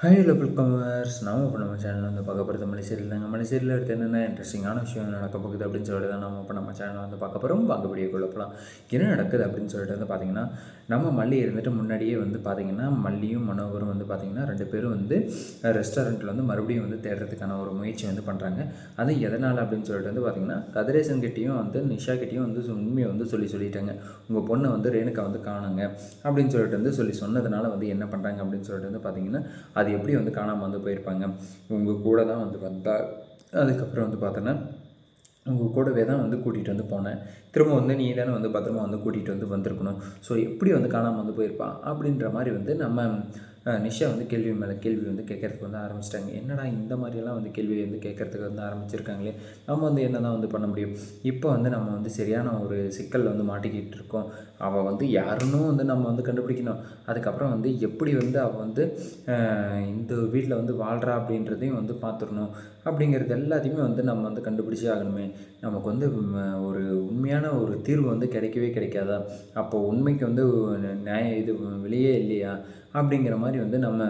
High level commerce நாம் இப்போ நம்ம சேனலில் வந்து பார்க்க போகிறது மலைசேரியில் தாங்க. மலைசேரியில் எடுத்து என்னென்ன இன்ட்ரெஸ்டிங்கான விஷயம் நடக்க போகுது அப்படின்னு சொல்லிட்டு தான் நம்ம இப்போ நம்ம சேனலில் வந்து பார்க்க போகிறோம் வாங்க குழப்பலாம் என்ன நடக்குது அப்படின்னு சொல்லிட்டு வந்து பார்த்தீங்கன்னா நம்ம மல்லி இருந்துட்டு முன்னாடியே வந்து பார்த்தீங்கன்னா மல்லியும் மனோகரும் வந்து பார்த்திங்கன்னா ரெண்டு பேரும் வந்து ரெஸ்டாரண்ட்டில் வந்து மறுபடியும் வந்து தேடுறதுக்கான ஒரு முயற்சி வந்து பண்ணுறாங்க அது எதனால் அப்படின்னு சொல்லிட்டு வந்து பார்த்தீங்கன்னா கதிரேசன் கிட்டேயும் வந்து நிஷா கிட்டேயும் வந்து உண்மையை வந்து சொல்லி சொல்லிட்டாங்க. உங்கள் பொண்ணை வந்து ரேணுக்கா வந்து காணுங்க அப்படின்னு சொல்லிட்டு வந்து சொல்லி சொன்னதுனால வந்து என்ன பண்ணுறாங்க அப்படின்னு சொல்லிட்டு வந்து பார்த்தீங்கன்னா அது எப்படி வந்து காணாமல் வந்து போயிருப்பாங்க? உங்கள் கூட தான் வந்து வந்தா அதுக்கப்புறம் வந்து பார்த்தோன்னா உங்கள் கூடவே தான் வந்து கூட்டிகிட்டு வந்து போனேன். திரும்ப வந்து நீ தானே வந்து பத்திரமா வந்து கூட்டிகிட்டு வந்து வந்திருக்கணும். ஸோ எப்படி வந்து காணாமல் வந்து போயிருப்பான் அப்படின்ற மாதிரி வந்து நம்ம நிஷா வந்து கேள்வி மேலே கேள்வி வந்து கேட்கறதுக்கு வந்து ஆரம்பிச்சிட்டாங்க. என்னடா இந்த மாதிரியெல்லாம் வந்து கேள்வி வந்து கேட்கறதுக்கு வந்து ஆரம்பிச்சிருக்காங்களே? நம்ம வந்து என்ன தான் வந்து பண்ண முடியும்? இப்போ வந்து நம்ம வந்து சரியான ஒரு சிக்கலில் வந்து மாட்டிக்கிட்டு இருக்கோம். அவள் வந்து யாருன்னு வந்து நம்ம வந்து கண்டுபிடிக்கணும். அதுக்கப்புறம் வந்து எப்படி வந்து அவள் வந்து இந்த வீட்டில் வந்து வாழ்கிறா அப்படின்றதையும் வந்து பார்த்துடணும் அப்படிங்கிறது எல்லாத்தையுமே வந்து நம்ம வந்து கண்டுபிடிச்சே ஆகணுமே. நமக்கு வந்து ஒரு உண்மையான ஒரு தீர்வு வந்து கிடைக்கவே கிடைக்காதா? அப்போ உண்மைக்கு வந்து நியாய இது வெளியே இல்லையா? அப்படிங்கிற மாதிரி வந்து நம்ம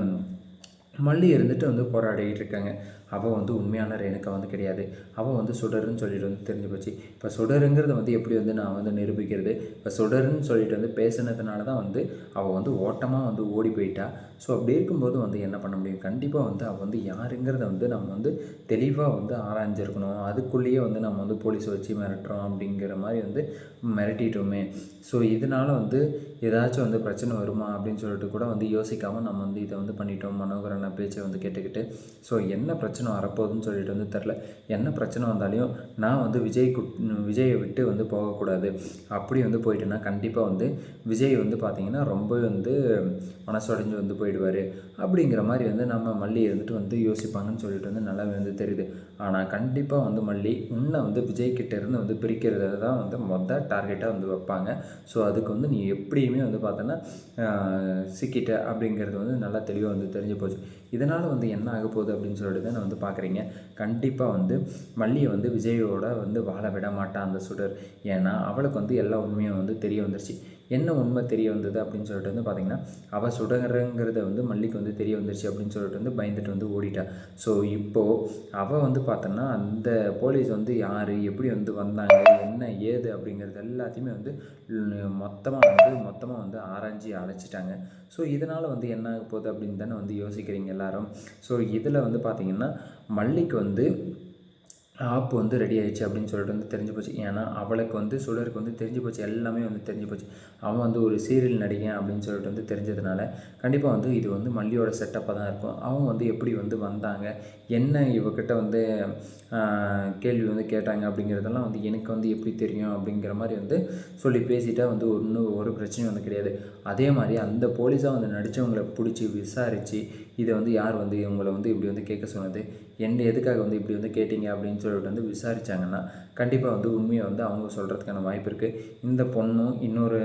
மல்லி இருந்துட்டு வந்து போராடிக்கிட்டு இருக்காங்க. அவள் வந்து உண்மையான ரேணுக்கா வந்து கிடையாது. அவள் வந்து சுடருன்னு சொல்லிட்டு வந்து தெரிஞ்சு போச்சு. இப்போ சுடருங்கிறத வந்து எப்படி வந்து நான் வந்து நிரூபிக்கிறது? இப்போ சுடருன்னு சொல்லிட்டு வந்து பேசுனதுனால தான் வந்து அவள் வந்து ஓட்டமாக வந்து ஓடி போயிட்டா. ஸோ அப்படி இருக்கும்போது வந்து என்ன பண்ண முடியும்? கண்டிப்பாக வந்து அவள் வந்து யாருங்கிறத வந்து நம்ம வந்து தெளிவாக வந்து ஆராய்ஞ்சிருக்கணும். அதுக்குள்ளேயே வந்து நம்ம வந்து போலீஸை வச்சு மிரட்டுறோம் அப்படிங்கிற மாதிரி வந்து மிரட்டிட்டோமே. ஸோ இதனால் வந்து ஏதாச்சும் வந்து பிரச்சனை வருமா அப்படின்னு சொல்லிட்டு கூட வந்து யோசிக்காமல் நம்ம வந்து இதை வந்து பண்ணிட்டோம். மனோகரன பேச்சை வந்து கேட்டுக்கிட்டு. ஸோ என்ன பிரச்சனை பிரச்சனை வரப்போகுதுன்னு சொல்லிட்டு வந்து தெரில என்ன பிரச்சனை வந்தாலையும் நான் வந்து விஜய் விஜயை விட்டு வந்து போகக்கூடாது. அப்படி வந்து போயிட்டேன்னா கண்டிப்பாக வந்து விஜய் வந்து பார்த்திங்கன்னா ரொம்ப வந்து மனசுடைஞ்சு வந்து போயிடுவார். அப்படிங்கிற மாதிரி வந்து நம்ம மல்லி இருந்துட்டு வந்து யோசிப்பாங்கன்னு சொல்லிட்டு வந்து நல்லாவே வந்து தெரியுது. ஆனால் கண்டிப்பாக வந்து மல்லி உன்னை வந்து விஜய் கிட்டேருந்து வந்து பிரிக்கிறது தான் வந்து மொதல் டார்கெட்டாக வந்து வைப்பாங்க. ஸோ அதுக்கு வந்து நீ எப்படியுமே வந்து பார்த்தோன்னா சிக்கிட்ட அப்படிங்கிறது வந்து நல்லா தெளிவாக வந்து தெரிஞ்சு போச்சு. இதனால் வந்து என்ன ஆக போகுது அப்படின்னு சொல்லிட்டு தான் வந்து பார்க்குறீங்க. கண்டிப்பாக வந்து மல்லியை வந்து விஜயோட வந்து வாழ விட மாட்டான் அந்த சுடர். ஏன்னா அவளுக்கு வந்து எல்லா உண்மையும் வந்து தெரிய வந்துருச்சு. என்ன உண்மை தெரிய வந்தது அப்படின்னு சொல்லிட்டு வந்து பார்த்தீங்கன்னா அவள் சுடங்கிறத வந்து மல்லிக்கு வந்து தெரிய வந்துருச்சு அப்படின்னு சொல்லிட்டு வந்து பயந்துட்டு வந்து ஓடிட்டா. ஸோ இப்போது அவள் வந்து பார்த்தோன்னா அந்த போலீஸ் வந்து யார் எப்படி வந்து வந்தாங்க என்ன ஏது அப்படிங்கிறது எல்லாத்தையுமே வந்து மொத்தமாக வந்து மொத்தமாக வந்து ஆராய்ஞ்சி அழைச்சிட்டாங்க. ஸோ இதனால் வந்து என்ன ஆக போகுது அப்படின்னு தானே வந்து யோசிக்கிறீங்க எல்லாரும். ஸோ இதில் வந்து பார்த்தீங்கன்னா மல்லிக்கு வந்து ஆப் வந்து ரெடி ஆயிடுச்சு அப்படின்னு சொல்லிட்டு வந்து தெரிஞ்சு போச்சு. ஏன்னா அவளுக்கு வந்து சுடருக்கு வந்து தெரிஞ்சு போச்சு. எல்லாமே வந்து தெரிஞ்சு போச்சு. அவன் வந்து ஒரு சீரியல் நடிகன் அப்படின்னு சொல்லிட்டு வந்து தெரிஞ்சதுனால கண்டிப்பாக வந்து இது வந்து மல்லியோட செட்டப்பாக தான் இருக்கும். அவங்க வந்து எப்படி வந்து வந்தாங்க? என்ன இவக்கிட்ட வந்து கேள்வி வந்து கேட்டாங்க அப்படிங்கிறதெல்லாம் வந்து எனக்கு வந்து எப்படி தெரியும் அப்படிங்கிற மாதிரி வந்து சொல்லி பேசிட்டா வந்து ஒன்றும் ஒரு பிரச்சனையும் வந்து கிடையாது. அதே மாதிரி அந்த போலீஸாக வந்து நடித்தவங்களை பிடிச்சி விசாரித்து இதை வந்து யார் வந்து இவங்களை வந்து இப்படி வந்து கேட்க சொன்னது? என்ன எதுக்காக வந்து இப்படி வந்து கேட்டீங்க அப்படின்னு சொல்லிட்டு வந்து விசாரித்தாங்கன்னா கண்டிப்பாக வந்து உண்மையை வந்து அவங்க சொல்கிறதுக்கான வாய்ப்பு இருக்குது இந்த பொண்ணும் இன்னொரு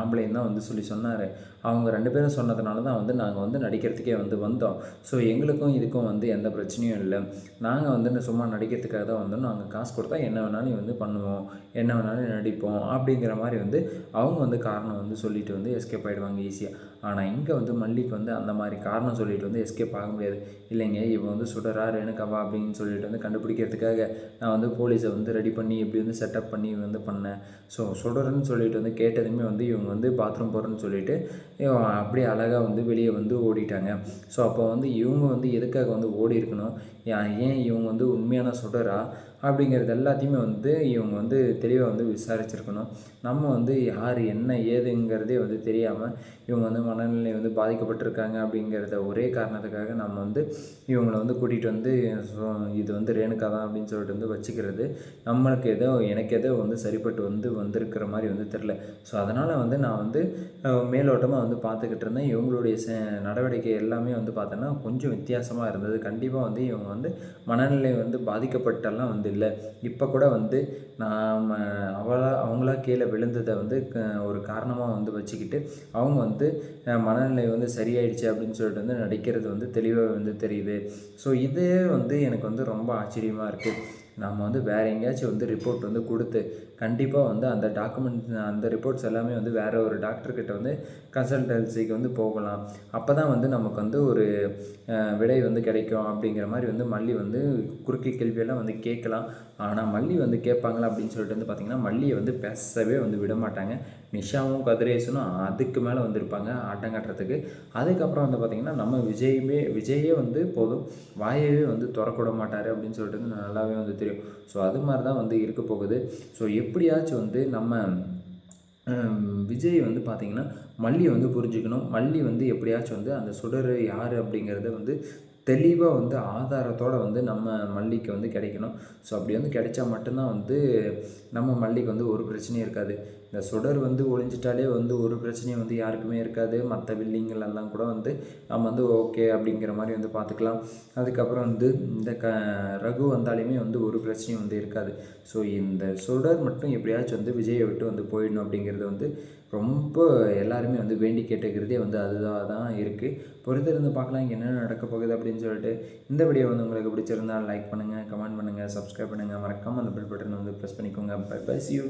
ஆம்பளையும் தான் வந்து சொல்லி சொன்னார். அவங்க ரெண்டு பேரும் சொன்னதுனால தான் வந்து நாங்கள் வந்து நடிக்கிறதுக்கே வந்து வந்தோம். ஸோ எங்களுக்கும் இதுக்கும் வந்து எந்த பிரச்சனையும் இல்லை. நாங்கள் வந்து சும்மா நடிக்கிறதுக்காக தான் வந்தோம். நாங்கள் காசு கொடுத்தா என்ன வேணாலும் வந்து பண்ணுவோம். என்ன வேணாலும் நடிப்போம். அப்படிங்கிற மாதிரி வந்து அவங்க வந்து காரணம் வந்து சொல்லிட்டு வந்து எஸ்கேப் ஆகிடுவாங்க ஈஸியாக ஆனால் இங்கே வந்து மல்லிக்கு வந்து அந்த மாதிரி காரணம் சொல்லிட்டு வந்து எஸ்கேப் ஆக முடியாது. இல்லைங்க இவன் வந்து சுடரா ரேணுகாவா அப்படின்னு சொல்லிட்டு வந்து கண்டுபிடிக்கிறதுக்காக நான் வந்து போலீஸை வந்து ரெடி பண்ணி இப்படி வந்து செட்டப் பண்ணி வந்து பண்ணேன். ஸோ சுடருன்னு சொல்லிட்டு வந்து கேட்டதுமே வந்து இவங்க வந்து பாத்ரூம் போகிறேன்னு சொல்லிட்டு அப்படியே அழகாக வந்து வெளியே வந்து ஓடிட்டாங்க. ஸோ அப்போ வந்து இவங்க வந்து எதுக்காக வந்து ஓடி இருக்கணும்? ஏன் இவங்க வந்து உண்மையான சுடரா அப்படிங்கிறது எல்லாத்தையுமே வந்து இவங்க வந்து தெளிவாக வந்து விசாரிச்சிருக்கணும். நம்ம வந்து யார் என்ன ஏதுங்கிறதே வந்து தெரியாமல் இவங்க வந்து மனநிலை வந்து பாதிக்கப்பட்டிருக்காங்க அப்படிங்கிறத ஒரே காரணத்துக்காக நம்ம வந்து இவங்களை வந்து கூட்டிகிட்டு வந்து இது வந்து ரேணுகா தான் அப்படின்னு சொல்லிட்டு வந்து வச்சுக்கிறது. நம்மளுக்கு ஏதோ எனக்கு ஏதோ வந்து சரிப்பட்டு வந்து வந்திருக்கிற மாதிரி வந்து தெரில ஸோ அதனால் வந்து நான் வந்து மேலோட்டமாக வந்து பார்த்துக்கிட்டு இருந்தேன். இவங்களுடைய செ நடவடிக்கை எல்லாமே வந்து பார்த்தோன்னா கொஞ்சம் வித்தியாசமாக இருந்தது. கண்டிப்பாக வந்து இவங்க வந்து மனநிலை வந்து பாதிக்கப்பட்டெல்லாம் வந்து இல்லை. இப்போ கூட வந்து நாம் அவளா அவங்களா கீழே விழுந்ததை வந்து க- ஒரு காரணமாக வந்து வச்சுக்கிட்டு அவங்க வந்து மனநிலை வந்து சரியாயிடுச்சு அப்படின்னு சொல்லிட்டு வந்து நடிக்கிறது வந்து தெளிவாக வந்து தெரியுது. ஸோ இதே வந்து எனக்கு வந்து ரொம்ப ஆச்சரியமாக இருக்குது நம்ம வந்து வேறு எங்கேயாச்சும் வந்து ரிப்போர்ட் வந்து கொடுத்து கண்டிப்பாக வந்து அந்த டாக்குமெண்ட் அந்த ரிப்போர்ட்ஸ் எல்லாமே வந்து வேறு ஒரு டாக்டர்கிட்ட வந்து கன்சல்டன்சிக்கு வந்து போகலாம். அப்போ தான் வந்து நமக்கு வந்து ஒரு விடை வந்து கிடைக்கும் அப்படிங்கிற மாதிரி வந்து மல்லி வந்து குறுக்கி கேள்வியெல்லாம் வந்து கேட்கலாம். ஆனால் மல்லி வந்து கேட்பாங்களா அப்படின்னு சொல்லிட்டு வந்து பார்த்திங்கன்னா மல்லியை வந்து பேசவே வந்து விட மாட்டாங்க. நிஷாவும் கதிரேசனும் அதுக்கு மேலே வந்திருப்பாங்க ஆட்டம் காட்டுறதுக்கு. அதுக்கப்புறம் வந்து பார்த்திங்கன்னா நம்ம விஜயுமே விஜயே வந்து போதும். வாயவே வந்து திறக்கூட மாட்டார் அப்படின்னு சொல்லிட்டு நல்லாவே வந்து தெரியும். ஸோ அது மாதிரி தான் வந்து இருக்க போகுது. ஸோ எப்படியாச்சும் வந்து நம்ம விஜய் வந்து பார்த்திங்கன்னா மல்லியை வந்து புரிஞ்சுக்கணும். மல்லி வந்து எப்படியாச்சும் வந்து அந்த சுடர் யார் அப்படிங்கிறத வந்து தெளிவாக வந்து ஆதாரத்தோடு வந்து நம்ம மல்லிக்கு வந்து கிடைக்கணும். ஸோ அப்படி வந்து கிடைச்சா மட்டும்தான் வந்து நம்ம மல்லிக்கு வந்து ஒரு பிரச்சனையும் இருக்காது. இந்த சுடர் வந்து ஒழிஞ்சிட்டாலே வந்து ஒரு பிரச்சனையும் வந்து யாருக்குமே இருக்காது. மற்ற வில்லிங்கள் எல்லாம் கூட வந்து நம்ம வந்து ஓகே அப்படிங்கிற மாதிரி வந்து பார்த்துக்கலாம் அதுக்கப்புறம் வந்து இந்த க ரகு வந்தாலுமே வந்து ஒரு பிரச்சனையும் வந்து இருக்காது. ஸோ இந்த சுடர் மட்டும் எப்படியாச்சும் வந்து விஜயை விட்டு வந்து போயிடணும் அப்படிங்கிறது வந்து ரொம்ப எல்லாருமே வந்து வேண்டி கேட்டுக்கிறதே வந்து அதுதான் தான் இருக்குது பொறுத்திருந்து பார்க்கலாம் இங்கே என்ன நடக்க போகுது அப்படின்னு சொல்லிட்டு. இந்த வீடியோ வந்து உங்களுக்கு பிடிச்சிருந்தால் லைக் பண்ணுங்கள் கமெண்ட் பண்ணுங்கள் சப்ஸ்கிரைப் பண்ணுங்கள் மறக்காமல் அந்த பெல் பட்டன் வந்து ப்ரெஸ் பண்ணிக்கோங்க. Bye bye see you